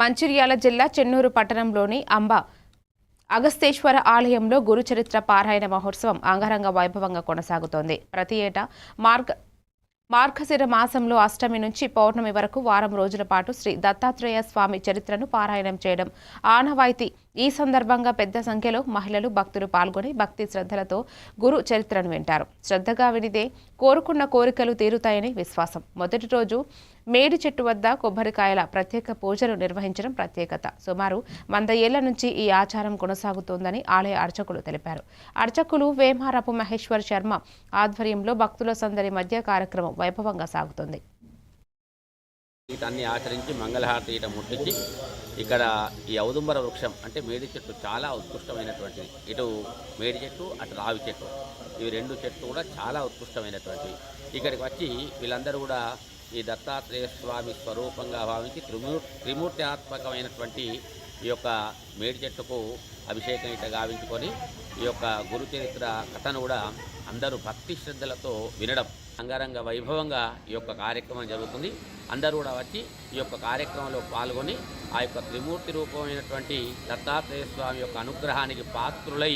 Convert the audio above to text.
మంచిర్యాల జిల్లా చెన్నూరు పట్టణంలోని అంబ అగస్తేశ్వర ఆలయంలో గురుచరిత్ర పారాయణ మహోత్సవం అంగరంగ వైభవంగా కొనసాగుతోంది. ప్రతి ఏటా మార్గ మార్గశిర మాసంలో అష్టమి నుంచి పౌర్ణమి వరకు వారం రోజుల పాటు శ్రీ దత్తాత్రేయ స్వామి చరిత్రను పారాయణం చేయడం ఆనవాయితీ ఈ సందర్భంగా పెద్ద సంఖ్యలో మహిళలు భక్తులు పాల్గొని భక్తి శ్రద్ధలతో గురు చరిత్రను వింటారు. శ్రద్ధగా వినితే కోరుకున్న కోరికలు తీరుతాయని విశ్వాసం. మొదటి రోజు మేడి చెట్టు వద్ద కొబ్బరికాయల ప్రత్యేక పూజలు నిర్వహించడం ప్రత్యేకత. సుమారు వంద ఏళ్ళ నుంచి ఈ ఆచారం కొనసాగుతోందని ఆలయ అర్చకులు తెలిపారు. అర్చకులు వేమారపు మహేశ్వర్ శర్మ ఆధ్వర్యంలో భక్తుల సందరి మధ్య కార్యక్రమం వైభవంగా సాగుతుంది. అన్ని ఆచరించి మంగళహారతి ఈట ముట్టించి ఇక్కడ ఈ ఔదుంబర వృక్షం అంటే మేడి చెట్టు చాలా ఉత్కృష్టమైనటువంటిది. ఇటు మేడి చెట్టు అటు రావి చెట్టు. ఇవి రెండు చెట్లు కూడా చాలా ఉత్కృష్టమైనటువంటివి. ఇక్కడికి వచ్చి వీళ్ళందరూ కూడా ఈ దత్తాత్రేయ స్వామి స్వరూపంగా భావించి త్రిమూ త్రిమూర్త్యాత్మకమైనటువంటి ఈ యొక్క మేడి చెట్టుకు అభిషేకం ఇట గావించుకొని ఈ యొక్క గురు చరిత్ర కథను కూడా అందరూ భక్తి శ్రద్ధలతో వినడం అంగరంగ వైభవంగా ఈ యొక్క కార్యక్రమం జరుగుతుంది. అందరూ కూడా వచ్చి ఈ యొక్క కార్యక్రమంలో పాల్గొని ఆ యొక్క త్రిమూర్తి రూపమైనటువంటి దత్తాత్రేయ స్వామి యొక్క అనుగ్రహానికి పాత్రులై